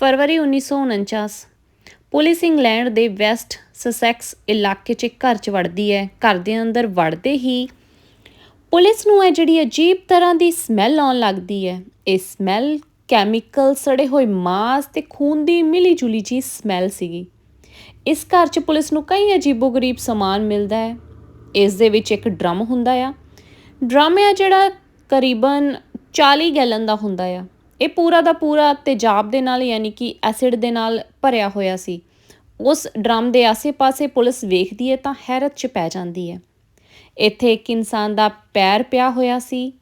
ਫਰਵਰੀ 1949 police England ਦੇ West Sussex ਇਲਾਕੇ 'ਚ ਇੱਕ ਘਰ 'ਚ ਵੜਦੀ ਹੈ। ਘਰ ਦੇ ਅੰਦਰ ਵੜਦੇ ਹੀ ਪੁਲਿਸ ਨੂੰ ਇਹ ਜਿਹੜੀ ਅਜੀਬ ਤਰ੍ਹਾਂ ਦੀ ਸਮੈਲ ਆਉਣ ਲੱਗਦੀ ਹੈ। ਇਹ ਸਮੈਲ ਕੈਮੀਕਲ ਸੜੇ ਹੋਏ ਮਾਸ ਤੇ ਖੂਨ ਦੀ ਮਿਲੀ ਜੁਲੀ ਜੀ ਸਮੈਲ ਸੀਗੀ। ਇਸ ਘਰ 'ਚ ਪੁਲਿਸ ਨੂੰ ਕਈ ਅਜੀਬੋ-ਗਰੀਬ ਸਮਾਨ ਮਿਲਦਾ ਹੈ। ਇਸ ਦੇ ਵਿੱਚ ਇੱਕ ਡਰਮ ਹੁੰਦਾ ਆ। ਡਰਮ ਆ ਜਿਹੜਾ ਕਰੀਬਨ 40 ਗੈਲਨ ਦਾ ਹੁੰਦਾ ਆ। ਇਹ ਪੂਰਾ ਦਾ ਪੂਰਾ ਤੇਜ਼ਾਬ ਦੇ ਨਾਲ ਯਾਨੀ ਕਿ ਐਸਿਡ ਦੇ ਨਾਲ ਭਰਿਆ ਹੋਇਆ ਸੀ। ਉਸ ਡਰਮ ਦੇ ਆਸੇ-ਪਾਸੇ ਪੁਲਿਸ ਵੇਖਦੀ ਹੈ ਤਾਂ ਹੈਰਤ 'ਚ ਪੈ ਜਾਂਦੀ ਹੈ। ਇੱਥੇ ਇੱਕ ਇਨਸਾਨ ਦਾ ਪੈਰ ਪਿਆ ਹੋਇਆ ਸੀ।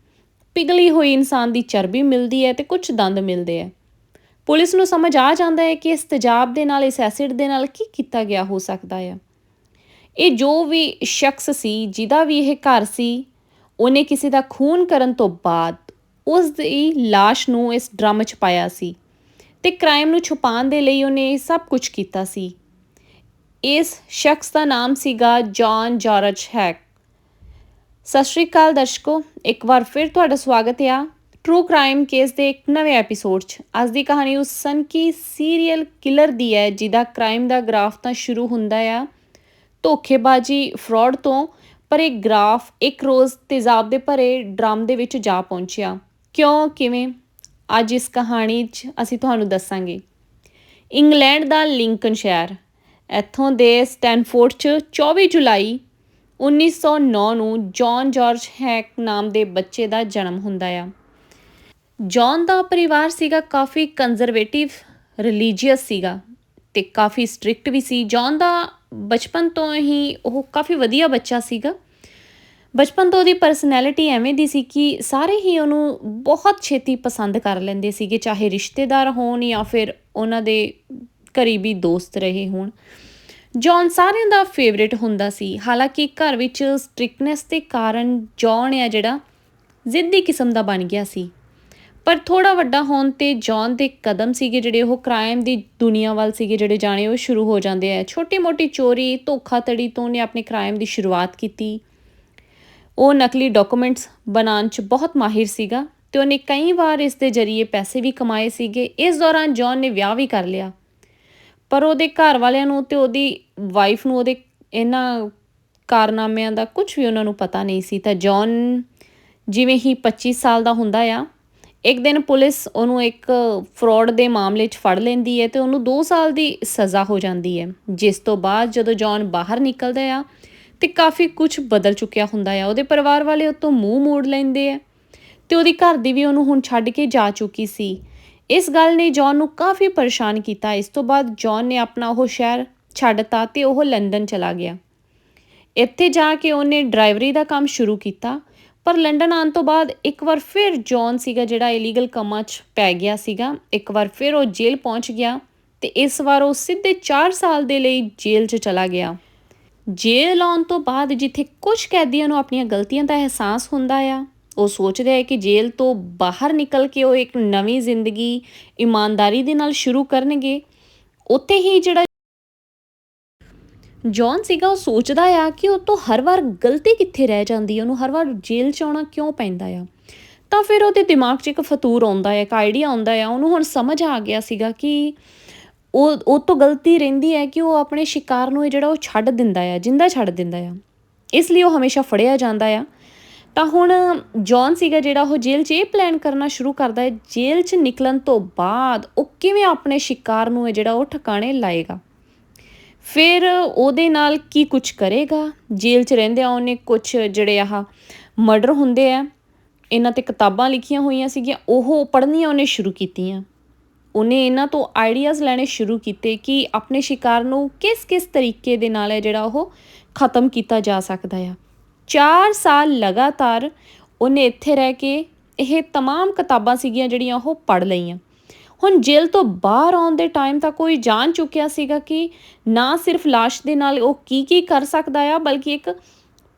ਪਿਘਲੀ ਹੋਈ ਇਨਸਾਨ ਦੀ ਚਰਬੀ ਮਿਲਦੀ ਹੈ ਤੇ ਕੁਝ ਦੰਦ ਮਿਲਦੇ ਹੈ। ਪੁਲਿਸ ਨੂੰ ਸਮਝ ਆ ਜਾਂਦਾ ਹੈ ਕਿ ਇਸ ਤੇਜ਼ਾਬ ਦੇ ਨਾਲ, ਇਸ ਐਸਿਡ ਦੇ ਨਾਲ ਕੀ ਕੀਤਾ ਗਿਆ ਹੋ ਸਕਦਾ ਹੈ। ਇਹ ਜੋ ਵੀ ਸ਼ਖਸ ਸੀ, ਜਿਹਦਾ ਵੀ ਇਹ ਘਰ ਸੀ, ਉਹਨੇ ਕਿਸੇ ਦਾ ਖੂਨ ਕਰਨ ਤੋਂ ਬਾਅਦ ਉਸ ਦੀ লাশ ਨੂੰ ਇਸ ਡਰਮ 'ਚ ਪਾਇਆ ਸੀ ਤੇ ਕ੍ਰਾਈਮ ਨੂੰ ਛੁਪਾਉਣ ਦੇ ਲਈ ਉਹਨੇ ਸਭ ਕੁਝ ਕੀਤਾ ਸੀ। ਇਸ ਸ਼ਖਸ ਦਾ ਨਾਮ ਸੀਗਾ ਜੌਨ ਜਾਰਜ ਹੈਕ ਸਤਿ ਸ਼੍ਰੀ ਅਕਾਲ ਦਰਸ਼ਕੋ, ਇੱਕ ਵਾਰ ਫਿਰ ਤੁਹਾਡਾ ਸਵਾਗਤ ਹੈ ਟਰੂ ਕ੍ਰਾਈਮ ਕੇਸ ਦੇ ਇੱਕ ਨਵੇਂ ਐਪੀਸੋਡ 'ਚ। ਅੱਜ ਦੀ ਕਹਾਣੀ ਉਸ ਸਨਕੀ ਸੀਰੀਅਲ ਕਿਲਰ ਦੀ ਹੈ, ਜਿਹਦਾ ਕ੍ਰਾਈਮ ਦਾ ਗ੍ਰਾਫ ਤਾਂ ਸ਼ੁਰੂ ਹੁੰਦਾ ਆ। ਧੋਖੇਬਾਜ਼ੀ ਫਰਾਡ ਤੋਂ ਪਰ ਇਹ ਗ੍ਰਾਫ ਇੱਕ ਰੋਜ਼ ਤੇਜ਼ਾਬ ਦੇ ਭਰੇ ਡਰਮ ਦੇ ਵਿੱਚ ਜਾ ਪਹੁੰਚਿਆ। ਕਿਉਂ, ਕਿਵੇਂ? ਅੱਜ ਇਸ ਕਹਾਣੀ 'ਚ ਅਸੀਂ ਤੁਹਾਨੂੰ ਦੱਸਾਂਗੇ। ਇੰਗਲੈਂਡ ਦਾ ਲਿੰਕਨ ਸ਼ਹਿਰ, ਇੱਥੋਂ ਦੇ ਸਟੈਨਫੋਰਡ 'ਚ 24 ਜੁਲਾਈ 1909 ਨੂੰ ਜੌਨ ਜਾਰਜ ਹੈਕ ਨਾਮ ਦੇ ਬੱਚੇ ਦਾ ਜਨਮ ਹੁੰਦਾ ਆ। ਜੌਨ ਦਾ ਪਰਿਵਾਰ ਸੀਗਾ ਕਾਫੀ ਕੰਜ਼ਰਵੇਟਿਵ ਰਿਲੀਜੀਅਸ ਸੀਗਾ ਤੇ ਕਾਫੀ ਸਟ੍ਰਿਕਟ ਵੀ ਸੀ। ਜੌਨ ਦਾ ਬਚਪਨ ਤੋਂ ਹੀ ਉਹ ਕਾਫੀ ਵਧੀਆ ਬੱਚਾ ਸੀਗਾ। ਬਚਪਨ ਤੋਂ ਉਹਦੀ ਪਰਸਨੈਲਿਟੀ ਐਵੇਂ ਦੀ ਸੀ ਕਿ ਸਾਰੇ ਹੀ ਉਹਨੂੰ ਬਹੁਤ ਛੇਤੀ ਪਸੰਦ ਕਰ ਲੈਂਦੇ ਸੀਗੇ, ਚਾਹੇ ਰਿਸ਼ਤੇਦਾਰ ਹੋਣ ਜਾਂ ਫਿਰ ਉਹਨਾਂ ਦੇ ਕਰੀਬੀ ਦੋਸਤ ਰਹੇ ਹੋਣ। ਜੌਨ ਸਾਰਿਆਂ ਦਾ ਫੇਵਰਿਟ ਹੁੰਦਾ ਸੀ। ਹਾਲਾਂਕਿ ਘਰ ਵਿੱਚ ਸਟ੍ਰਿਕਨੈਸ ਦੇ ਕਾਰਨ ਜੌਨ ਆ ਜਿਹੜਾ ਜ਼ਿੱਦੀ ਕਿਸਮ ਦਾ ਬਣ ਗਿਆ ਸੀ। ਪਰ ਥੋੜਾ ਵੱਡਾ ਹੋਣ ਤੇ ਜੌਨ ਦੇ ਕਦਮ ਸੀਗੇ ਜਿਹੜੇ ਉਹ ਕ੍ਰਾਈਮ ਦੀ ਦੁਨੀਆ ਵੱਲ ਸੀਗੇ ਜਿਹੜੇ ਜਾਣੇ ਉਹ ਸ਼ੁਰੂ ਹੋ ਜਾਂਦੇ ਆ। ਛੋਟੀ-ਮੋਟੀ ਚੋਰੀ, ਧੋਖਾਧੜੀ ਤੋਂ ਉਹਨੇ ਆਪਣੇ ਕ੍ਰਾਈਮ ਦੀ ਸ਼ੁਰੂਆਤ ਕੀਤੀ। ਉਹ ਨਕਲੀ ਡਾਕੂਮੈਂਟਸ ਬਣਾਉਣ 'ਚ ਬਹੁਤ ਮਾਹਿਰ ਸੀਗਾ ਤੇ ਉਹਨੇ ਕਈ ਵਾਰ ਇਸ ਦੇ ਜ਼ਰੀਏ ਪੈਸੇ ਵੀ ਕਮਾਏ ਸੀਗੇ। ਇਸ ਦੌਰਾਨ ਜੌਨ ਨੇ ਵਿਆਹ ਵੀ ਕਰ ਲਿਆ। ਪਰ ਉਹਦੇ ਘਰ ਵਾਲਿਆਂ ਨੂੰ ਤੇ ਉਹਦੀ ਵਾਈਫ ਨੂੰ ਉਹਦੇ ਇਹਨਾਂ ਕਾਰਨਾਮਿਆਂ ਦਾ ਕੁਝ ਵੀ ਉਹਨਾਂ ਨੂੰ ਪਤਾ ਨਹੀਂ ਸੀ। ਤਾਂ ਜੌਨ ਜਿਵੇਂ ਹੀ 25 ਸਾਲ ਦਾ ਹੁੰਦਾ ਆ, ਇੱਕ ਦਿਨ ਪੁਲਿਸ ਉਹਨੂੰ ਇੱਕ ਫਰਾਡ ਦੇ ਮਾਮਲੇ 'ਚ ਫੜ ਲੈਂਦੀ ਹੈ ਤੇ ਉਹਨੂੰ 2 ਸਾਲ ਦੀ ਸਜ਼ਾ ਹੋ ਜਾਂਦੀ ਹੈ। ਜਿਸ ਤੋਂ ਬਾਅਦ ਜਦੋਂ ਜੌਨ ਬਾਹਰ ਨਿਕਲਦਾ ਆ ਤੇ ਕਾਫੀ ਕੁਝ ਬਦਲ ਚੁੱਕਿਆ ਹੁੰਦਾ ਆ। ਉਹਦੇ ਪਰਿਵਾਰ ਵਾਲੇ ਉਹ ਤੋਂ ਮੂੰਹ ਮੋੜ ਲੈਂਦੇ ਆ ਤੇ ਉਹਦੀ ਘਰ ਦੀ ਵੀ ਉਹਨੂੰ ਹੁਣ ਛੱਡ ਕੇ ਜਾ ਚੁੱਕੀ ਸੀ। ਇਸ ਗੱਲ ਨੇ ਜੌਨ ਨੂੰ ਕਾਫੀ ਪਰੇਸ਼ਾਨ ਕੀਤਾ। ਇਸ ਤੋਂ ਬਾਅਦ ਜੌਨ ਨੇ ਆਪਣਾ ਉਹ ਸ਼ਹਿਰ ਛੱਡਤਾ ਤੇ ਉਹ ਲੰਡਨ ਚਲਾ ਗਿਆ। ਇੱਥੇ ਜਾ ਕੇ ਉਹਨੇ ਡਰਾਈਵਰੀ ਦਾ ਕੰਮ ਸ਼ੁਰੂ ਕੀਤਾ, ਪਰ ਲੰਡਨ ਆਉਣ ਤੋਂ ਬਾਅਦ ਇੱਕ ਵਾਰ ਫਿਰ ਜੌਨ ਸੀਗਾ ਜਿਹੜਾ ਇਲੀਗਲ ਕੰਮਾਂ 'ਚ ਪੈ ਗਿਆ ਸੀਗਾ। ਇੱਕ ਵਾਰ ਫਿਰ ਉਹ ਜੇਲ੍ਹ ਪਹੁੰਚ ਗਿਆ ਤੇ ਇਸ ਵਾਰ ਉਹ ਸਿੱਧੇ 4 ਸਾਲ ਦੇ ਲਈ ਜੇਲ੍ਹ 'ਚ ਚਲਾ ਗਿਆ। ਜੇਲ੍ਹ ਆਉਣ ਤੋਂ ਬਾਅਦ ਜਿੱਥੇ ਕੁਝ ਕੈਦੀਆਂ ਨੂੰ ਆਪਣੀਆਂ ਗਲਤੀਆਂ ਦਾ ਅਹਿਸਾਸ ਹੁੰਦਾ ਆ, ਉਹ ਸੋਚਦੇ ਆ ਕਿ ਜੇਲ੍ਹ ਤੋਂ ਬਾਹਰ ਨਿਕਲ ਕੇ ਉਹ ਇੱਕ ਨਵੀਂ ਜ਼ਿੰਦਗੀ ਇਮਾਨਦਾਰੀ ਦੇ ਨਾਲ ਸ਼ੁਰੂ ਕਰਨਗੇ। ਉੱਥੇ ਹੀ ਜਿਹੜਾ ਜੌਨ ਸੀਗਾ, ਉਹ ਸੋਚਦਾ ਆ ਕਿ ਉਹ ਤੋਂ ਹਰ ਵਾਰ ਗਲਤੀ ਕਿੱਥੇ ਰਹਿ ਜਾਂਦੀ ਉਹਨੂੰ ਹਰ ਵਾਰ ਜੇਲ੍ਹ ਚ ਆਉਣਾ ਕਿਉਂ ਪੈਂਦਾ ਆ? ਤਾਂ ਫਿਰ ਉਹਦੇ ਦਿਮਾਗ 'ਚ ਇੱਕ ਫਤੂਰ ਆਉਂਦਾ ਹੈ ਇੱਕ ਆਈਡੀਆ ਆਉਂਦਾ ਆ, ਉਹਨੂੰ ਹੁਣ ਸਮਝ ਆ ਗਿਆ ਸੀਗਾ ਕਿ ਉਹ ਉਹ ਤੋਂ ਗਲਤੀ ਰਹਿੰਦੀ ਹੈ ਕਿ ਉਹ ਆਪਣੇ ਸ਼ਿਕਾਰ ਨੂੰ ਇਹ ਜਿਹੜਾ ਉਹ ਛੱਡ ਦਿੰਦਾ ਆ, ਜਿੰਦਾ ਛੱਡ ਦਿੰਦਾ ਆ। ਇਸ ਲਈ ਉਹ ਹਮੇਸ਼ਾ ਫੜਿਆ ਜਾਂਦਾ ਆ। ਤਾਂ ਹੁਣ ਜੌਨ ਸੀਗਾ ਜਿਹੜਾ ਉਹ ਜੇਲ੍ਹ 'ਚ ਇਹ ਪਲਾਨ ਕਰਨਾ ਸ਼ੁਰੂ ਕਰਦਾ ਹੈ, ਜੇਲ੍ਹ 'ਚ ਨਿਕਲਣ ਤੋਂ ਬਾਅਦ ਉਹ ਕਿਵੇਂ ਆਪਣੇ ਸ਼ਿਕਾਰ ਨੂੰ ਹੈ ਜਿਹੜਾ ਉਹ ਠਿਕਾਣੇ ਲਾਏਗਾ? ਫਿਰ ਉਹਦੇ ਨਾਲ ਕੀ ਕੁਝ ਕਰੇਗਾ? ਜੇਲ੍ਹ 'ਚ ਰਹਿੰਦਿਆਂ ਉਹਨੇ ਕੁਝ ਜਿਹੜੇ ਆਹ ਮਰਡਰ ਹੁੰਦੇ ਆ, ਇਹਨਾਂ ਤੇ ਕਿਤਾਬਾਂ ਲਿਖੀਆਂ ਹੋਈਆਂ ਸੀਗੀਆਂ, ਉਹ ਪੜ੍ਹਨੀਆਂ ਉਹਨੇ ਸ਼ੁਰੂ ਕੀਤੀਆਂ। ਉਹਨੇ ਇਹਨਾਂ ਤੋਂ ਆਈਡੀਆਜ਼ ਲੈਣੇ ਸ਼ੁਰੂ ਕੀਤੇ ਕਿ ਆਪਣੇ ਸ਼ਿਕਾਰ ਨੂੰ ਕਿਸ-ਕਿਸ ਤਰੀਕੇ ਦੇ ਨਾਲ ਹੈ ਜਿਹੜਾ ਉਹ ਖਤਮ ਕੀਤਾ ਜਾ ਸਕਦਾ ਆ 4 ਸਾਲ ਲਗਾਤਾਰ ਉਹਨੇ ਇੱਥੇ ਰਹਿ ਕੇ ਇਹ तमाम ਕਿਤਾਬਾਂ ਸੀਗੀਆਂ ਜਿਹੜੀਆਂ ਉਹ ਪੜ੍ਹ ਲਈਆਂ ਹੁਣ ਜੇਲ੍ਹ ਤੋਂ ਬਾਹਰ ਆਉਣ ਦੇ ਟਾਈਮ ਤਾਂ ਕੋਈ ਜਾਣ ਚੁੱਕਿਆ ਸੀਗਾ ਕਿ ਨਾ ਸਿਰਫ লাশ ਦੇ ਨਾਲ ਉਹ ਕੀ ਕੀ ਕਰ ਸਕਦਾ ਆ ਬਲਕਿ ਇੱਕ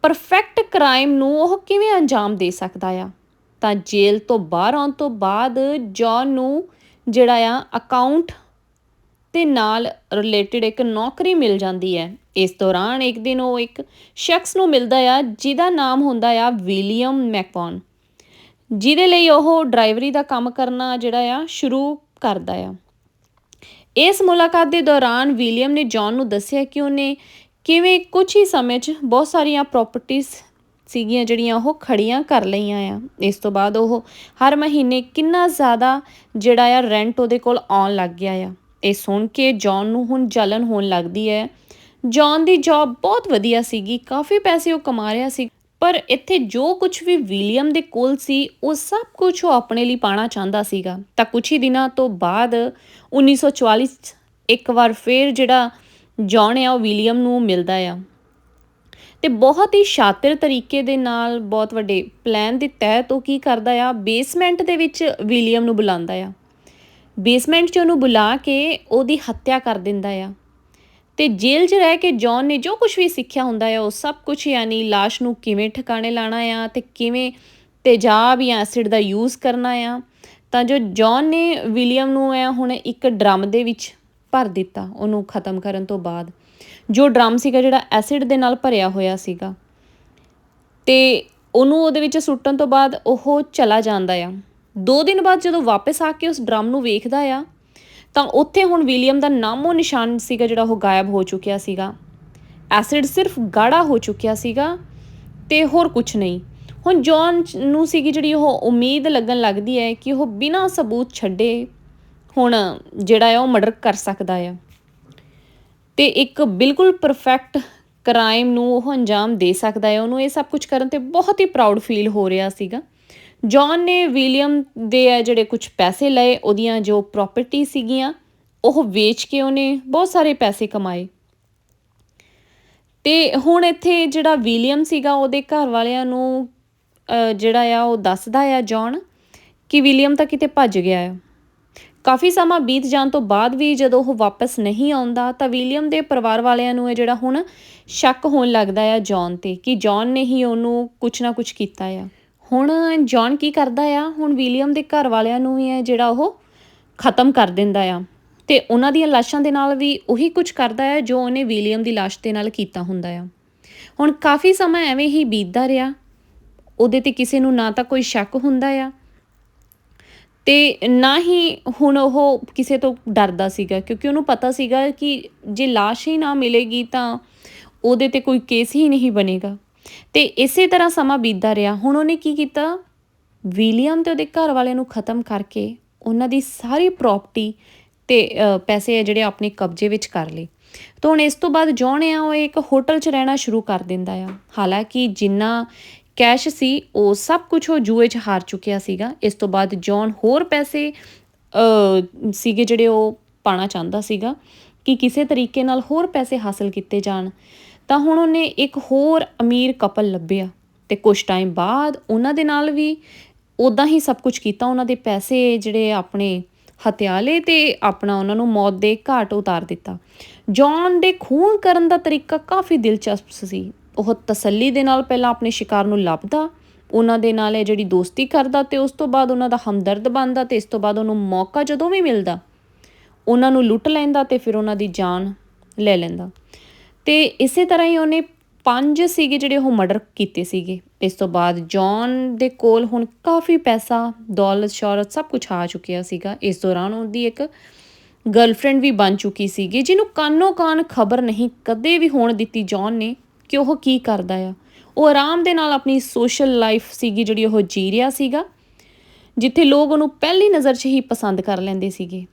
ਪਰਫੈਕਟ ਕ੍ਰਾਈਮ ਨੂੰ ਉਹ ਕਿਵੇਂ ਅੰਜਾਮ ਦੇ ਸਕਦਾ ਆ ਤਾਂ ਜੇਲ੍ਹ ਤੋਂ ਬਾਹਰ ਆਉਣ ਤੋਂ ਬਾਅਦ ਜੌਨ ਨੂੰ ਜਿਹੜਾ ਆ ਅਕਾਊਂਟ ਤੇ ਨਾਲ ਰਿਲੇਟਡ ਇੱਕ ਨੌਕਰੀ ਮਿਲ ਜਾਂਦੀ ਹੈ। ਇਸ ਦੌਰਾਨ ਇੱਕ ਦਿਨ ਉਹ ਇੱਕ ਸ਼ਖਸ ਨੂੰ ਮਿਲਦਾ ਆ, ਜਿਹਦਾ ਨਾਮ ਹੁੰਦਾ ਆ ਵਿਲੀਅਮ ਮੈਕਵਨ ਜਿਹਦੇ ਲਈ ਉਹ ਡਰਾਈਵਰੀ ਦਾ ਕੰਮ ਕਰਨਾ ਜਿਹੜਾ ਆ ਸ਼ੁਰੂ ਕਰਦਾ ਆ। ਇਸ ਮੁਲਾਕਾਤ ਦੇ ਦੌਰਾਨ ਵਿਲੀਅਮ ਨੇ ਜੌਨ ਨੂੰ ਦੱਸਿਆ ਕਿ ਉਹਨੇ ਕਿਵੇਂ ਕੁਝ ਹੀ ਸਮੇਂ 'ਚ ਬਹੁਤ ਸਾਰੀਆਂ ਪ੍ਰਾਪਰਟੀਆਂ ਸੀਗੀਆਂ ਜਿਹੜੀਆਂ ਉਹ ਖੜੀਆਂ ਕਰ ਲਈਆਂ ਆ। ਇਸ ਤੋਂ ਬਾਅਦ ਉਹ ਹਰ ਮਹੀਨੇ ਕਿੰਨਾ ਜ਼ਿਆਦਾ ਜਿਹੜਾ ਆ ਰੈਂਟ ਉਹਦੇ ਕੋਲ ਆਉਣ ਲੱਗ ਗਿਆ ਆ। ਇਹ ਸੁਣ ਕੇ ਜੌਨ ਨੂੰ ਹੁਣ ਜਲਨ ਹੋਣ ਲੱਗਦੀ ਹੈ। ਜੌਨ ਦੀ ਜੌਬ ਬਹੁਤ ਵਧੀਆ ਸੀਗੀ, ਕਾਫੀ ਪੈਸੇ ਉਹ ਕਮਾ ਰਿਹਾ ਸੀ, ਪਰ ਇੱਥੇ ਜੋ ਕੁਝ ਵੀ ਵਿਲੀਅਮ ਦੇ ਕੋਲ ਸੀ, ਉਹ ਸਭ ਕੁਝ ਉਹ ਆਪਣੇ ਲਈ ਪਾਣਾ ਚਾਹੁੰਦਾ ਸੀਗਾ। ਤਾਂ ਕੁਝ ਹੀ ਦਿਨਾਂ ਤੋਂ ਬਾਅਦ 1944 'ਚ ਇੱਕ ਵਾਰ ਫੇਰ ਜਿਹੜਾ ਜੌਨ ਆ, ਉਹ ਵਿਲੀਅਮ ਨੂੰ ਮਿਲਦਾ ਆ। ਤੇ ਬਹੁਤ ਹੀ ਸ਼ਾਤਿਰ ਤਰੀਕੇ ਦੇ ਨਾਲ ਬਹੁਤ ਵੱਡੇ ਪਲਾਨ ਦੇ ਤਹਿਤ ਉਹ ਕੀ ਕਰਦਾ ਆ ਬੇਸਮੈਂਟ ਦੇ ਵਿੱਚ ਵਿਲੀਅਮ ਨੂੰ ਬੁਲਾਉਂਦਾ ਆ। ਬੇਸਮੈਂਟ 'ਚ ਉਹਨੂੰ ਬੁਲਾ ਕੇ ਉਹਦੀ ਹੱਤਿਆ ਕਰ ਦਿੰਦਾ ਆ। ਤੇ ਜੇਲ੍ਹ 'ਚ ਰਹਿ ਕੇ ਜੌਨ ਨੇ ਜੋ ਕੁਝ ਵੀ ਸਿੱਖਿਆ ਹੁੰਦਾ ਆ, ਉਹ ਸਭ ਕੁਝ ਯਾਨੀ লাশ ਨੂੰ ਕਿਵੇਂ ਠਿਕਾਣੇ ਲਾਣਾ ਆ ਤੇ ਕਿਵੇਂ ਤੇਜ਼ਾਬ ਜਾਂ ਐਸਿਡ ਦਾ ਯੂਜ਼ ਕਰਨਾ ਆ, ਤਾਂ ਜੋ ਜੌਨ ਨੇ ਵਿਲੀਅਮ ਨੂੰ ਆ ਹੁਣ ਇੱਕ ਡਰਮ ਦੇ ਵਿੱਚ ਭਰ ਦਿੱਤਾ, ਉਹਨੂੰ ਖਤਮ ਕਰਨ ਤੋਂ ਬਾਅਦ। ਜੋ ਡਰਮ ਸੀਗਾ ਜਿਹੜਾ ਐਸਿਡ ਦੇ ਨਾਲ ਭਰਿਆ ਹੋਇਆ ਸੀਗਾ। ਤੇ ਉਹਨੂੰ ਉਹਦੇ ਵਿੱਚ ਸੁੱਟਣ ਤੋਂ ਬਾਅਦ ਉਹ ਚਲਾ ਜਾਂਦਾ ਆ। ਦੋ ਦਿਨ ਬਾਅਦ ਜਦੋਂ ਵਾਪਸ ਆ ਕੇ ਉਸ ਡਰਮ ਨੂੰ ਵੇਖਦਾ ਆ, ਤਾਂ ਉੱਥੇ ਹੁਣ ਵਿਲੀਅਮ ਦਾ ਨਾਮੋ ਨਿਸ਼ਾਨ ਸੀਗਾ ਜਿਹੜਾ ਉਹ ਗਾਇਬ ਹੋ ਚੁੱਕਿਆ ਸੀਗਾ। ਐਸਿਡ ਸਿਰਫ ਗਾੜਾ ਹੋ ਚੁੱਕਿਆ ਸੀਗਾ ਤੇ ਹੋਰ ਕੁਝ ਨਹੀਂ। ਹੁਣ ਜੌਨ ਨੂੰ ਸੀਗੀ ਜਿਹੜੀ ਉਹ ਉਮੀਦ ਲੱਗਣ ਲੱਗਦੀ ਹੈ ਕਿ ਉਹ ਬਿਨਾਂ ਸਬੂਤ ਛੱਡੇ ਹੁਣ ਜਿਹੜਾ ਹੈ ਉਹ ਮਰਡਰ ਕਰ ਸਕਦਾ ਆ। ਤੇ ਇੱਕ ਬਿਲਕੁਲ ਪਰਫੈਕਟ ਕ੍ਰਾਈਮ ਨੂੰ ਉਹ ਅੰਜਾਮ ਦੇ ਸਕਦਾ ਹੈ। ਉਹਨੂੰ ਇਹ ਸਭ ਕੁਝ ਕਰਨ ਤੇ ਬਹੁਤ ਹੀ ਪ੍ਰਾਊਡ ਫੀਲ ਹੋ ਰਿਹਾ ਸੀਗਾ। ਜੌਨ ਨੇ ਵਿਲੀਅਮ ਦੇ ਆ ਜਿਹੜੇ ਕੁਝ ਪੈਸੇ ਲਏ, ਉਹਦੀਆਂ ਜੋ ਪ੍ਰਾਪਰਟੀ ਸੀਗੀਆਂ, ਉਹ ਵੇਚ ਕੇ ਉਹਨੇ ਬਹੁਤ ਸਾਰੇ ਪੈਸੇ ਕਮਾਏ। ਤੇ ਹੁਣ ਇੱਥੇ ਜਿਹੜਾ ਵਿਲੀਅਮ ਸੀਗਾ, ਉਹਦੇ ਘਰ ਵਾਲਿਆਂ ਨੂੰ ਜਿਹੜਾ ਆ, ਉਹ ਦੱਸਦਾ ਆ ਜੌਨ ਕਿ ਵਿਲੀਅਮ ਤਾਂ ਕਿਤੇ ਭੱਜ ਗਿਆ ਆ। ਕਾਫੀ ਸਮਾਂ ਬੀਤ ਜਾਣ ਤੋਂ ਬਾਅਦ ਵੀ ਜਦੋਂ ਉਹ ਵਾਪਸ ਨਹੀਂ ਆਉਂਦਾ, ਤਾਂ ਵਿਲੀਅਮ ਦੇ ਪਰਿਵਾਰ ਵਾਲਿਆਂ ਨੂੰ ਇਹ ਜਿਹੜਾ ਹੁਣ ਸ਼ੱਕ ਹੋਣ ਲੱਗਦਾ ਆ ਜੌਨ ਤੇ ਕਿ ਜੌਨ ਨੇ ਹੀ ਉਹਨੂੰ ਕੁਝ ਨਾ ਕੁਝ ਕੀਤਾ ਆ। ਹੁਣ ਜੌਨ ਕੀ ਕਰਦਾ ਆ? ਹੁਣ ਵਿਲੀਅਮ ਦੇ ਘਰ ਵਾਲਿਆਂ ਨੂੰ ਵੀ ਹੈ ਜਿਹੜਾ ਉਹ ਖਤਮ ਕਰ ਦਿੰਦਾ ਆ। ਤੇ ਉਹਨਾਂ ਦੀਆਂ ਲਾਸ਼ਾਂ ਦੇ ਨਾਲ ਵੀ ਉਹੀ ਕੁਝ ਕਰਦਾ ਹੈ ਜੋ ਉਹਨੇ ਵਿਲੀਅਮ ਦੀ ਲਾਸ਼ ਦੇ ਨਾਲ ਕੀਤਾ ਹੁੰਦਾ ਆ। ਹੁਣ ਕਾਫੀ ਸਮਾਂ ਐਵੇਂ ਹੀ ਬੀਤਦਾ ਰਿਹਾ। ਉਹਦੇ ਤੇ ਕਿਸੇ ਨੂੰ ਨਾ ਤਾਂ ਕੋਈ ਸ਼ੱਕ ਹੁੰਦਾ ਆ। ਤੇ ਨਾ ਹੀ ਹੁਣ ਉਹ ਕਿਸੇ ਤੋਂ ਡਰਦਾ ਸੀਗਾ, ਕਿਉਂਕਿ ਉਹਨੂੰ ਪਤਾ ਸੀਗਾ ਕਿ ਜੇ ਲਾਸ਼ ਹੀ ਨਾ ਮਿਲੇਗੀ ਤਾਂ ਉਹਦੇ ਤੇ ਕੋਈ ਕੇਸ ਹੀ ਨਹੀਂ ਬਣੇਗਾ। ਤੇ ਇਸੇ ਤਰ੍ਹਾਂ ਸਮਾਂ ਬੀਤਦਾ ਰਿਹਾ। ਹੁਣ ਉਹਨੇ ਕੀ ਕੀਤਾ? ਵਿਲੀਅਮ ਤੇ ਉਹਦੇ ਘਰ ਵਾਲਿਆਂ ਨੂੰ ਖਤਮ ਕਰਕੇ ਉਹਨਾਂ ਦੀ ਸਾਰੀ ਪ੍ਰਾਪਰਟੀ ਤੇ ਪੈਸੇ ਜਿਹੜੇ ਆਪਣੇ ਕਬਜ਼ੇ ਵਿੱਚ ਕਰ ਲਏ। ਤਾਂ ਹੁਣ ਇਸ ਤੋਂ ਬਾਅਦ ਜੌਨ ਆ, ਉਹ ਇੱਕ ਹੋਟਲ 'ਚ ਰਹਿਣਾ ਸ਼ੁਰੂ ਕਰ ਦਿੰਦਾ ਆ। ਹਾਲਾਂਕਿ ਜਿੰਨਾ ਕੈਸ਼ ਸੀ, ਉਹ ਸਭ ਕੁਝ ਉਹ ਜੂਏ 'ਚ ਹਾਰ ਚੁੱਕਿਆ ਸੀਗਾ। ਇਸ ਤੋਂ ਬਾਅਦ ਜੌਨ ਹੋਰ ਪੈਸੇ ਸੀਗੇ ਜਿਹੜੇ ਉਹ ਪਾਣਾ ਚਾਹੁੰਦਾ ਸੀਗਾ ਕਿ ਕਿਸੇ ਤਰੀਕੇ ਨਾਲ ਹੋਰ ਪੈਸੇ ਹਾਸਲ ਕੀਤੇ ਜਾਣ। ਤਾਂ ਹੁਣ ਉਹਨੇ ਇੱਕ ਹੋਰ ਅਮੀਰ ਕਪਲ ਲੱਭਿਆ ਤੇ ਕੁਝ ਟਾਈਮ ਬਾਅਦ ਉਹਨਾਂ ਦੇ ਨਾਲ ਵੀ ਉਦਾਂ ਹੀ ਸਭ ਕੁਝ ਕੀਤਾ। ਉਹਨਾਂ ਦੇ ਪੈਸੇ ਜਿਹੜੇ ਆਪਣੇ ਹਥਿਆਲੇ ਤੇ ਆਪਣਾ ਉਹਨਾਂ ਨੂੰ ਮੌਤ ਦੇ ਘਾਟ ਉਤਾਰ ਦਿੱਤਾ। ਜੌਨ ਦੇ ਖੂਨ ਕਰਨ ਦਾ ਤਰੀਕਾ ਕਾਫੀ ਦਿਲਚਸਪ ਸੀ। ਉਹ ਤਸੱਲੀ ਦੇ ਨਾਲ ਪਹਿਲਾਂ ਆਪਣੇ ਸ਼ਿਕਾਰ ਨੂੰ ਲੱਭਦਾ, ਉਹਨਾਂ ਦੇ ਨਾਲ ਇਹ ਜਿਹੜੀ ਦੋਸਤੀ ਕਰਦਾ ਤੇ ਉਸ ਤੋਂ ਬਾਅਦ ਉਹਨਾਂ ਦਾ ਹਮਦਰਦ ਬਣਦਾ ਤੇ ਇਸ ਤੋਂ ਬਾਅਦ ਉਹਨੂੰ ਮੌਕਾ ਜਦੋਂ ਵੀ ਮਿਲਦਾ, ਉਹਨਾਂ ਨੂੰ ਲੁੱਟ ਲੈਂਦਾ ਤੇ ਫਿਰ ਉਹਨਾਂ ਦੀ ਜਾਨ ਲੈ ਲੈਂਦਾ। ਤੇ ਇਸੇ ਤਰ੍ਹਾਂ ਹੀ ਉਹਨੇ ਪੰਜ ਸੀਗੇ ਜਿਹੜੇ ਉਹ ਮਰਡਰ ਕੀਤੇ ਸੀਗੇ। ਇਸ ਤੋਂ ਬਾਅਦ ਜੌਨ ਦੇ ਕੋਲ ਹੁਣ ਕਾਫੀ ਪੈਸਾ, ਦੌਲਤ, ਸ਼ੌਹਰਤ ਸਭ ਕੁਝ ਆ ਚੁੱਕਿਆ ਸੀਗਾ। ਇਸ ਦੌਰਾਨ ਉਹਦੀ ਇੱਕ ਗਰਲਫ੍ਰੈਂਡ ਵੀ ਬਣ ਚੁੱਕੀ ਸੀਗੀ, ਜਿਹਨੂੰ ਕਾਨੋ ਕਾਨ ਖਬਰ ਨਹੀਂ ਕਦੇ ਵੀ ਹੋਣ ਦਿੱਤੀ ਜੌਨ ਨੇ। ਕਿ ਉਹ ਕੀ ਕਰਦਾ ਆ। ਉਹ ਆਰਾਮ ਦੇ ਨਾਲ ਆਪਣੀ ਸੋਸ਼ਲ ਲਾਈਫ ਸੀਗੀ ਜਿਹੜੀ ਉਹ ਜੀ ਰਿਹਾ ਸੀਗਾ, ਜਿੱਥੇ ਲੋਕ ਉਹਨੂੰ ਪਹਿਲੀ ਨਜ਼ਰ 'ਚ ਹੀ ਪਸੰਦ ਕਰ ਲੈਂਦੇ ਸੀਗੇ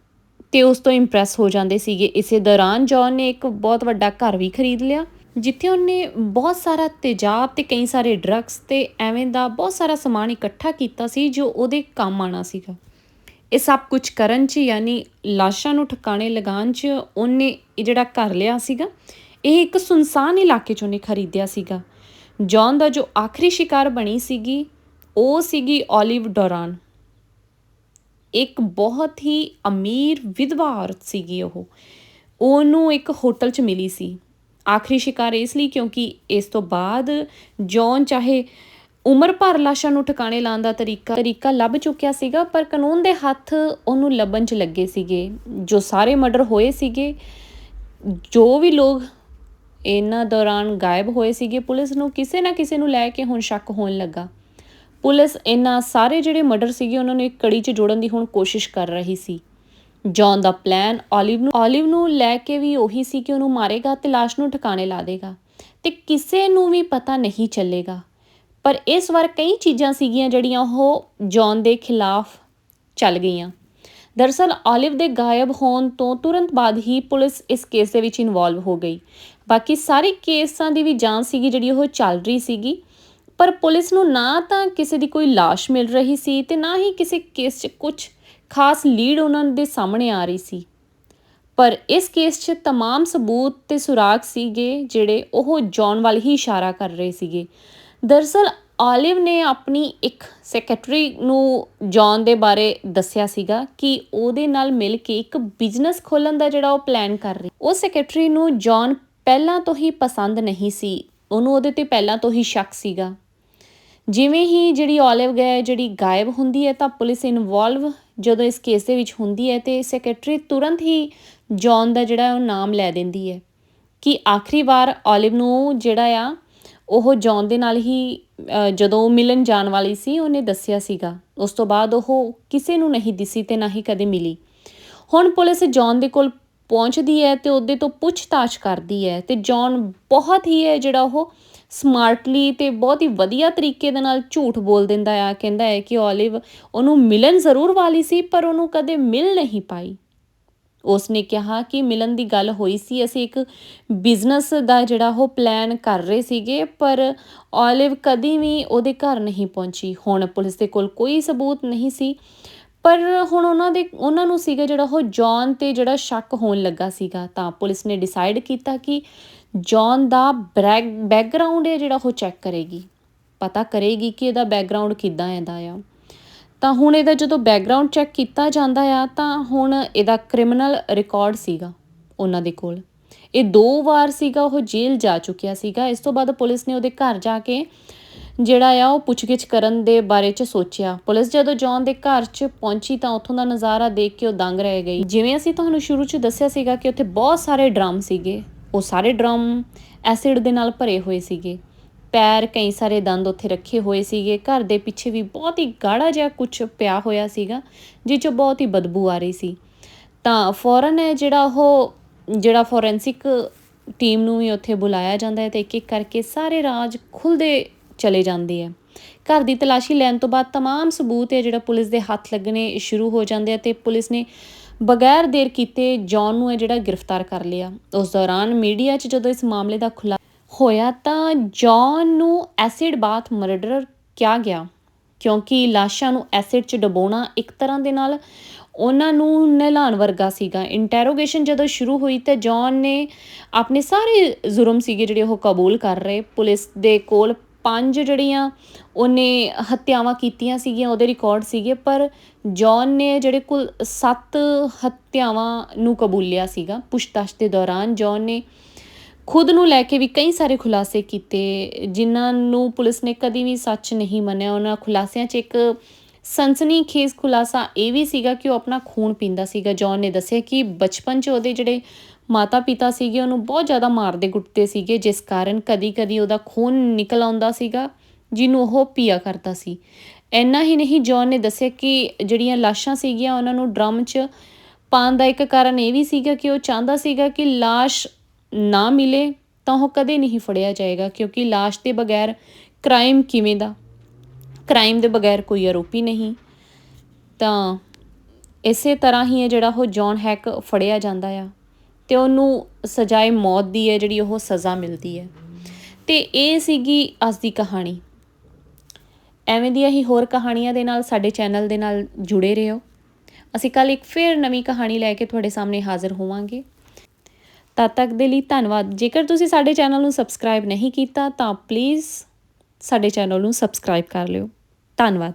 ਤੇ ਉਸ ਤੋਂ ਇੰਪ੍ਰੈਸ ਹੋ ਜਾਂਦੇ ਸੀਗੇ। ਇਸੇ ਦੌਰਾਨ ਜੌਨ ਨੇ ਇੱਕ ਬਹੁਤ ਵੱਡਾ ਘਰ ਵੀ ਖਰੀਦ ਲਿਆ, ਜਿੱਥੇ ਉਹਨੇ ਬਹੁਤ ਸਾਰਾ ਤੇਜ਼ਾਬ ਤੇ ਕਈ ਸਾਰੇ ਡਰੱਗਸ ਤੇ ਐਵੇਂ ਦਾ ਬਹੁਤ ਸਾਰਾ ਸਮਾਨ ਇਕੱਠਾ ਕੀਤਾ ਸੀ ਜੋ ਉਹਦੇ ਕੰਮ ਆਣਾ ਸੀਗਾ। ਇਹ ਸਭ ਕੁਝ ਕਰਨ 'ਚ ਯਾਨੀ ਲਾਸ਼ਾਂ ਨੂੰ ਠਿਕਾਣੇ ਲਗਾਉਣ 'ਚ ਉਹਨੇ ਇਹ ਜਿਹੜਾ ਘਰ ਲਿਆ ਸੀਗਾ ਇਹ ਇੱਕ ਸੁਨਸਾਨ ਇਲਾਕੇ 'ਚ ਉਹਨੇ ਖਰੀਦਿਆ ਸੀਗਾ। ਜੌਨ ਦਾ ਜੋ ਆਖਰੀ ਸ਼ਿਕਾਰ ਬਣੀ ਸੀਗੀ, ਉਹ ਸੀਗੀ ਓਲਿਵ ਡੋਰਾਨ। ਇੱਕ ਬਹੁਤ ਹੀ ਅਮੀਰ ਵਿਧਵਾ ਔਰਤ ਸੀਗੀ ਉਹ। ਉਹਨੂੰ ਇੱਕ ਹੋਟਲ 'ਚ ਮਿਲੀ ਸੀ। ਆਖਰੀ ਸ਼ਿਕਾਰ ਇਸ ਲਈ ਕਿਉਂਕਿ ਇਸ ਤੋਂ ਬਾਅਦ ਜੌਨ ਚਾਹੇ ਉਮਰ ਭਰ ਲਾਸ਼ਾਂ ਨੂੰ ਠਿਕਾਣੇ ਲਾਉਣ ਦਾ ਤਰੀਕਾ ਤਰੀਕਾ ਲੱਭ ਚੁੱਕਿਆ ਸੀਗਾ, ਪਰ ਕਾਨੂੰਨ ਦੇ ਹੱਥ ਉਹਨੂੰ ਲੱਭਣ 'ਚ ਲੱਗੇ ਸੀਗੇ। ਜੋ ਸਾਰੇ ਮਰਡਰ ਹੋਏ ਸੀਗੇ, ਜੋ ਵੀ ਲੋਕ ਇਹਨਾਂ ਦੌਰਾਨ ਗਾਇਬ ਹੋਏ ਸੀਗੇ। ਪੁਲਿਸ ਨੂੰ ਕਿਸੇ ਨਾ ਕਿਸੇ ਨੂੰ ਲੈ ਕੇ ਹੁਣ ਸ਼ੱਕ ਹੋਣ ਲੱਗਾ। ਪੁਲਿਸ ਇਹਨਾਂ ਸਾਰੇ ਜਿਹੜੇ ਮਰਡਰ ਸੀਗੇ, ਉਹਨਾਂ ਨੂੰ ਇੱਕ ਕੜੀ 'ਚ ਜੋੜਨ ਦੀ ਹੁਣ ਕੋਸ਼ਿਸ਼ ਕਰ ਰਹੀ ਸੀ। ਜੌਨ ਦਾ ਪਲਾਨ ਓਲਿਵ ਨੂੰ ਓਲਿਵ ਨੂੰ ਲੈ ਕੇ ਵੀ ਉਹੀ ਸੀ ਕਿ ਉਹਨੂੰ ਮਾਰੇਗਾ ਤੇ ਲਾਸ਼ ਨੂੰ ਠਿਕਾਣੇ ਲਾ ਦੇਗਾ। ਤੇ ਕਿਸੇ ਨੂੰ ਵੀ ਪਤਾ ਨਹੀਂ ਚੱਲੇਗਾ। ਪਰ ਇਸ ਵਾਰ ਕਈ ਚੀਜ਼ਾਂ ਸੀਗੀਆਂ ਜਿਹੜੀਆਂ ਉਹ ਜੌਨ ਦੇ ਖਿਲਾਫ ਚੱਲ ਗਈਆਂ। ਦਰਸਲ ਓਲਿਵ ਦੇ ਗਾਇਬ ਹੋਣ ਤੋਂ ਤੁਰੰਤ ਬਾਅਦ ਹੀ ਪੁਲਿਸ ਇਸ ਕੇਸ ਦੇ ਵਿੱਚ ਇਨਵੋਲਵ ਹੋ ਗਈ। ਬਾਕੀ ਸਾਰੇ ਕੇਸਾਂ ਦੀ ਵੀ ਜਾਂਚ ਸੀਗੀ ਜਿਹੜੀ ਉਹ ਚੱਲ ਰਹੀ ਸੀਗੀ। ਪਰ ਪੁਲਿਸ ਨੂੰ ਨਾ ਤਾਂ ਕਿਸੇ ਦੀ ਕੋਈ ਲਾਸ਼ ਮਿਲ ਰਹੀ ਸੀ ਤੇ ਨਾ ਹੀ ਕਿਸੇ ਕੇਸ 'ਚ ਕੁਝ ਖਾਸ ਲੀਡ ਉਹਨਾਂ ਦੇ ਸਾਹਮਣੇ ਆ ਰਹੀ ਸੀ। ਪਰ ਇਸ ਕੇਸ 'ਚ तमाम ਸਬੂਤ ਤੇ ਸੁਰਾਗ ਸੀਗੇ ਜਿਹੜੇ ਉਹ ਜੌਨ ਵੱਲ ਹੀ ਇਸ਼ਾਰਾ ਕਰ ਰਹੇ ਸੀਗੇ। ਦਰਸਲ ਆਲਿਵ ਨੇ ਆਪਣੀ ਇੱਕ ਸੈਕਟਰੀ ਨੂੰ ਜੌਨ ਦੇ ਬਾਰੇ ਦੱਸਿਆ ਸੀਗਾ ਕਿ ਉਹਦੇ ਨਾਲ ਮਿਲ ਕੇ ਇੱਕ ਬਿਜ਼ਨਸ ਖੋਲਣ ਦਾ ਜਿਹੜਾ ਉਹ ਪਲਾਨ ਕਰ ਰਹੀ। ਉਹ ਸੈਕਟਰੀ ਨੂੰ ਜੌਨ ਪਹਿਲਾਂ ਤੋਂ ਹੀ ਪਸੰਦ ਨਹੀਂ ਸੀ। ਉਹਨੂੰ ਉਹਦੇ ਤੇ ਪਹਿਲਾਂ ਤੋਂ ਹੀ ਸ਼ੱਕ ਸੀਗਾ। ਜਿਵੇਂ ਹੀ ਜਿਹੜੀ 올ਿਵ ਗਏ, ਜਿਹੜੀ ਗਾਇਬ ਹੁੰਦੀ ਹੈ, ਤਾਂ ਪੁਲਿਸ ਇਨਵੋਲਵ ਜਦੋਂ ਇਸ ਕੇਸ ਦੇ ਵਿੱਚ ਹੁੰਦੀ ਹੈ ਤੇ ਸੈਕਟਰੀ ਤੁਰੰਤ ਹੀ ਜੌਨ ਦਾ ਜਿਹੜਾ ਉਹ ਨਾਮ ਲੈ ਦਿੰਦੀ ਹੈ ਕਿ ਆਖਰੀ ਵਾਰ ਓਲਿਵ ਨੂੰ ਜਿਹੜਾ ਆ, ਉਹ ਜੌਨ ਦੇ ਨਾਲ ਹੀ ਜਦੋਂ ਮਿਲਣ ਜਾਣ ਵਾਲੀ ਸੀ, ਉਹਨੇ ਦੱਸਿਆ ਸੀਗਾ। ਉਸ ਤੋਂ ਬਾਅਦ ਉਹ ਕਿਸੇ ਨੂੰ ਨਹੀਂ ਦਿਸੀ ਤੇ ਨਾ ਹੀ ਕਦੇ ਮਿਲੀ। ਹੁਣ ਪੁਲਿਸ ਜੌਨ ਦੇ ਕੋਲ ਪਹੁੰਚਦੀ ਹੈ ਤੇ ਉਹਦੇ ਤੋਂ ਪੁੱਛਤਾਛ ਕਰਦੀ ਹੈ ਤੇ ਜੌਨ ਬਹੁਤ ਹੀ ਹੈ ਜਿਹੜਾ ਉਹ ਸਮਾਰਟਲੀ ਤੇ ਬਹੁਤ ਹੀ ਵਧੀਆ ਤਰੀਕੇ ਦੇ ਨਾਲ ਝੂਠ ਬੋਲ ਦਿੰਦਾ ਆ, ਕਹਿੰਦਾ ਹੈ ਕਿ 올ਿਵ ਉਹਨੂੰ ਮਿਲਣ ਜ਼ਰੂਰ ਵਾਲੀ ਸੀ, ਪਰ ਉਹਨੂੰ ਕਦੇ ਮਿਲ ਨਹੀਂ ਪਾਈ। ਉਸਨੇ ਕਿਹਾ ਕਿ ਮਿਲਣ ਦੀ ਗੱਲ ਹੋਈ ਸੀ, ਅਸੀਂ ਇੱਕ ਬਿਜ਼ਨਸ ਦਾ ਜਿਹੜਾ ਉਹ ਪਲਾਨ ਕਰ ਰਹੇ ਸੀਗੇ, ਪਰ ਓਲਿਵ ਕਦੀ ਵੀ ਉਹਦੇ ਘਰ ਨਹੀਂ ਪਹੁੰਚੀ। ਹੁਣ ਪੁਲਿਸ ਦੇ ਕੋਲ ਕੋਈ ਸਬੂਤ ਨਹੀਂ ਸੀ। ਪਰ ਹੁਣ ਉਹਨਾਂ ਦੇ, ਉਹਨਾਂ ਨੂੰ ਸੀਗਾ ਜਿਹੜਾ ਉਹ ਜੌਨ ਤੇ ਜਿਹੜਾ ਸ਼ੱਕ ਹੋਣ ਲੱਗਾ ਸੀਗਾ, ਤਾਂ ਪੁਲਿਸ ਨੇ ਡਿਸਾਈਡ ਕੀਤਾ ਕਿ ਜੌਨ ਦਾ ਬੈਕਗ੍ਰਾਉਂਡ ਹੈ ਜਿਹੜਾ ਉਹ ਚੈੱਕ ਕਰੇਗੀ। ਪਤਾ ਕਰੇਗੀ ਕਿ ਇਹਦਾ ਬੈਕਗ੍ਰਾਉਂਡ ਕਿੱਦਾਂ ਆਂਦਾ ਆ। ਤਾਂ ਹੁਣ ਇਹਦਾ ਜਦੋਂ ਬੈਕਗ੍ਰਾਉਂਡ ਚੈੱਕ ਕੀਤਾ ਜਾਂਦਾ ਆ, ਤਾਂ ਹੁਣ ਇਹਦਾ ਕ੍ਰਿਮੀਨਲ ਰਿਕਾਰਡ ਸੀਗਾ ਉਹਨਾਂ ਦੇ ਕੋਲ। ਇਹ ਦੋ ਵਾਰ ਸੀਗਾ ਉਹ ਜੇਲ੍ਹ ਜਾ ਚੁੱਕਿਆ ਸੀਗਾ। ਇਸ ਤੋਂ ਬਾਅਦ ਪੁਲਿਸ ਨੇ ਉਹਦੇ ਘਰ ਜਾ ਕੇ ਜਿਹੜਾ ਆ ਉਹ ਪੁੱਛਗਿੱਛ ਕਰਨ ਦੇ ਬਾਰੇ ਚ ਸੋਚਿਆ। ਪੁਲਿਸ ਜਦੋਂ ਜੌਨ ਦੇ ਘਰ ਚ ਪਹੁੰਚੀ ਤਾਂ ਉੱਥੋਂ ਦਾ ਨਜ਼ਾਰਾ ਦੇਖ ਕੇ ਉਹ ਦੰਗ ਰਹਿ ਗਈ। ਜਿਵੇਂ ਅਸੀਂ ਤੁਹਾਨੂੰ ਸ਼ੁਰੂ ਚ ਦੱਸਿਆ ਸੀਗਾ ਕਿ ਉੱਥੇ ਬਹੁਤ ਸਾਰੇ ਡਰਮ ਸੀਗੇ। ਉਹ ਸਾਰੇ ਡਰਮ ਐਸਿਡ ਦੇ ਨਾਲ ਭਰੇ ਹੋਏ ਸੀਗੇ। ਪੈਰ ਕਈ ਸਾਰੇ ਦੰਦ ਉੱਥੇ ਰੱਖੇ ਹੋਏ ਸੀਗੇ। ਘਰ ਦੇ ਪਿੱਛੇ ਵੀ ਬਹੁਤ ਹੀ ਗਾੜਾ ਜਿਹਾ ਕੁਝ ਪਿਆ ਹੋਇਆ ਸੀਗਾ ਜਿਸ ਚੋਂ ਬਹੁਤ ਹੀ ਬਦਬੂ ਆ ਰਹੀ ਸੀ। ਤਾਂ ਫੌਰਨ ਹੈ ਜਿਹੜਾ ਉਹ, ਜਿਹੜਾ ਫੋਰੈਂਸਿਕ ਟੀਮ ਨੂੰ ਵੀ ਉੱਥੇ ਬੁਲਾਇਆ ਜਾਂਦਾ ਹੈ ਤੇ ਇੱਕ ਇੱਕ ਕਰਕੇ ਸਾਰੇ ਰਾਜ ਖੁੱਲਦੇ ਚਲੇ ਜਾਂਦੇ ਆ ਘਰ ਦੀ ਤਲਾਸ਼ੀ ਲੈਣ ਤੋਂ ਬਾਅਦ तमाम ਸਬੂਤ ਹੈ ਜਿਹੜਾ ਪੁਲਿਸ ਦੇ ਹੱਥ ਲੱਗਣੇ ਸ਼ੁਰੂ ਹੋ ਜਾਂਦੇ ਆ ਤੇ ਪੁਲਿਸ ਨੇ ਬਗੈਰ ਦੇਰ ਕੀਤੇ ਜੌਨ ਨੂੰ ਇਹ ਜਿਹੜਾ ਗ੍ਰਿਫਤਾਰ ਕਰ ਲਿਆ ਉਸ ਦੌਰਾਨ ਮੀਡੀਆ 'ਚ ਜਦੋਂ ਇਸ ਮਾਮਲੇ ਦਾ ਖੁਲਾ ਹੋਇਆ ਤਾਂ ਜੌਨ ਨੂੰ ਐਸਿਡ ਬਾਥ ਮਰਡਰ ਕਿਹਾ ਗਿਆ ਕਿਉਂਕਿ ਲਾਸ਼ਾਂ ਨੂੰ ਐਸਿਡ 'ਚ ਡਬੋਣਾ ਇੱਕ ਤਰ੍ਹਾਂ ਦੇ ਨਾਲ ਉਹਨਾਂ ਨੂੰ ਨਹਿਲਾਣ ਵਰਗਾ ਸੀਗਾ ਇੰਟਰੋਗੇਸ਼ਨ ਜਦੋਂ ਸ਼ੁਰੂ ਹੋਈ ਤਾਂ ਜੌਨ ਨੇ ਆਪਣੇ ਸਾਰੇ ਜ਼ੁਰਮ ਸੀਗੇ ਜਿਹੜੇ ਉਹ ਕਬੂਲ ਕਰ ਰਹੇ ਪੁਲਿਸ ਦੇ ਕੋਲ ਪੰਜ ਜਿਹੜੀਆਂ ਉਹਨੇ ਹੱਤਿਆਵਾਂ ਕੀਤੀਆਂ ਸੀਗੀਆਂ, ਉਹਦੇ ਰਿਕਾਰਡ ਸੀਗੇ, ਪਰ ਜੌਨ ਨੇ ਜਿਹੜੇ ਕੁੱਲ 7 ਹੱਤਿਆਵਾਂ ਨੂੰ ਕਬੂਲਿਆ ਸੀਗਾ ਪੁੱਛਤਾਛ ਦੇ ਦੌਰਾਨ, ਜੌਨ ਨੇ ਖੁਦ ਨੂੰ ਲੈ ਕੇ ਵੀ ਕਈ ਸਾਰੇ ਖੁਲਾਸੇ ਕੀਤੇ, ਜਿਨ੍ਹਾਂ ਨੂੰ ਪੁਲਿਸ ਨੇ ਕਦੀ ਵੀ ਸੱਚ ਨਹੀਂ ਮੰਨਿਆ। ਉਹਨਾਂ ਖੁਲਾਸਿਆਂ 'ਚ ਇੱਕ ਸਨਸਨੀ ਖੇਸ ਖੁਲਾਸਾ ਇਹ ਵੀ ਸੀਗਾ ਕਿ ਉਹ ਆਪਣਾ ਖੂਨ ਪੀਂਦਾ ਸੀਗਾ। ਜੌਨ ਨੇ ਦੱਸਿਆ ਕਿ ਬਚਪਨ 'ਚ ਉਹਦੇ ਜਿਹੜੇ ਮਾਤਾ ਪਿਤਾ ਸੀਗੇ, ਉਹਨੂੰ ਬਹੁਤ ਜ਼ਿਆਦਾ ਮਾਰਦੇ ਗੁੱਟਦੇ ਸੀਗੇ, ਜਿਸ ਕਾਰਨ ਕਦੀ-ਕਦੀ ਉਹਦਾ ਖੂਨ ਨਿਕਲ ਆਉਂਦਾ ਸੀਗਾ, ਜਿਹਨੂੰ ਉਹ ਪੀਆ ਕਰਦਾ ਸੀ। ਇੰਨਾ ਹੀ ਨਹੀਂ ਜੌਨ ਨੇ ਦੱਸਿਆ ਕਿ ਜਿਹੜੀਆਂ ਲਾਸ਼ਾਂ ਸੀਗੀਆਂ, ਉਹਨਾਂ ਨੂੰ ਡਰਮ 'ਚ ਪਾਉਣ ਦਾ ਇੱਕ ਕਾਰਨ ਇਹ ਵੀ ਸੀਗਾ ਕਿ ਉਹ ਚਾਹੁੰਦਾ ਸੀਗਾ ਕਿ ਲਾਸ਼ ਨਾ ਮਿਲੇ, ਤਾਂ ਉਹ ਕਦੇ ਨਹੀਂ ਫੜਿਆ ਜਾਏਗਾ, ਕਿਉਂਕਿ ਲਾਸ਼ ਦੇ ਬਗੈਰ ਕ੍ਰਾਈਮ ਕਿਵੇਂ ਦਾ? ਕ੍ਰਾਈਮ ਦੇ ਬਗੈਰ ਕੋਈ ਆਰੋਪੀ ਨਹੀਂ। ਤਾਂ ਇਸੇ ਤਰ੍ਹਾਂ ਹੀ ਹੈ ਜਿਹੜਾ ਉਹ ਜੌਨ ਹੈਕ ਫੜਿਆ ਜਾਂਦਾ ਆ। ਤੇ ਉਹਨੂੰ ਸਜ਼ਾਏ ਮੌਤ ਦੀ ਹੈ, ਜਿਹੜੀ ਉਹ ਸਜ਼ਾ ਮਿਲਦੀ ਹੈ। ਤੇ ਇਹ ਸੀਗੀ ਅੱਜ ਦੀ ਕਹਾਣੀ। ਐਵੇਂ ਦੀਆਂ ਹੀ ਹੋਰ ਕਹਾਣੀਆਂ ਦੇ ਨਾਲ ਸਾਡੇ ਚੈਨਲ ਦੇ ਨਾਲ ਜੁੜੇ ਰਹੋ। ਅਸੀਂ ਕੱਲ ਇੱਕ ਫੇਰ ਨਵੀਂ ਕਹਾਣੀ ਲੈ ਕੇ ਤੁਹਾਡੇ ਸਾਹਮਣੇ ਹਾਜ਼ਰ ਹੋਵਾਂਗੇ। ਤਦ ਤੱਕ ਦੇ ਲਈ ਧੰਨਵਾਦ। ਜੇਕਰ ਤੁਸੀਂ ਸਾਡੇ ਚੈਨਲ ਨੂੰ ਸਬਸਕ੍ਰਾਈਬ ਨਹੀਂ ਕੀਤਾ, ਤਾਂ ਪਲੀਜ਼ ਸਾਡੇ ਚੈਨਲ ਨੂੰ ਸਬਸਕ੍ਰਾਈਬ ਕਰ ਲਿਓ। ਧੰਨਵਾਦ।